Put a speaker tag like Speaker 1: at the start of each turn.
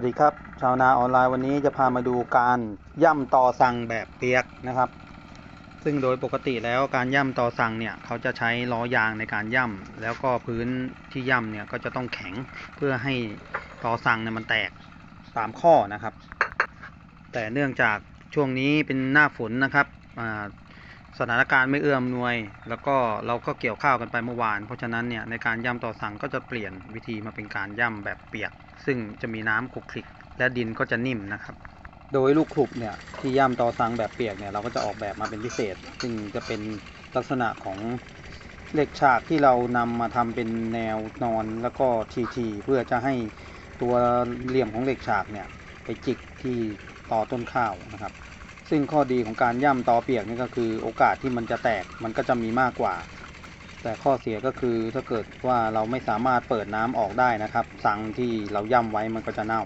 Speaker 1: วัสดีครับ ชาวนาออนไลน์วันนี้จะพามาดูการย่ำต่อสั่งแบบเปียกนะครับ ซึ่งโดยปกติแล้วการย่ำต่อสั่งเนี่ยเขาจะใช้ล้อยางในการย่ำแล้วก็พื้นที่ย่ำเนี่ยก็จะต้องแข็งเพื่อให้ต่อสั่งเนี่ยมันแตกตามข้อนะครับ แต่เนื่องจากช่วงนี้เป็นหน้าฝนนะครับสถานการณ์ไม่เอื้ออำนวย แล้วก็เราก็เกี่ยวข้าวกันไปเมื่อวาน เพราะฉะนั้นเนี่ยในการย่ำต่อสั่งก็จะเปลี่ยนวิธีมาเป็นการย่ำแบบเปียก ซึ่งจะมีน้ำคลุกคลิก และดินก็จะนิ่มนะครับ โดยลูกขลุกเนี่ยที่ย่ำตอสั่งแบบเปียกเนี่ยเราก็จะออกแบบมาเป็นพิเศษ ซึ่งจะเป็นลักษณะของเหล็กฉากที่เรานำมาทำเป็นแนวนอนแล้วก็ทีๆเพื่อจะให้ตัวเหลี่ยมของเหล็กฉากเนี่ยไปจิกที่ต่อต้นข้าวนะครับ ซึ่งข้อดีของการย่ำตอเปียกนี่ก็คือโอกาสที่มันจะแตกมันก็จะมีมากกว่า แต่ข้อเสียก็คือถ้าเกิดว่าเราไม่สามารถเปิดน้ำออกได้นะครับสังที่เราย่ำไว้มันก็จะเน่า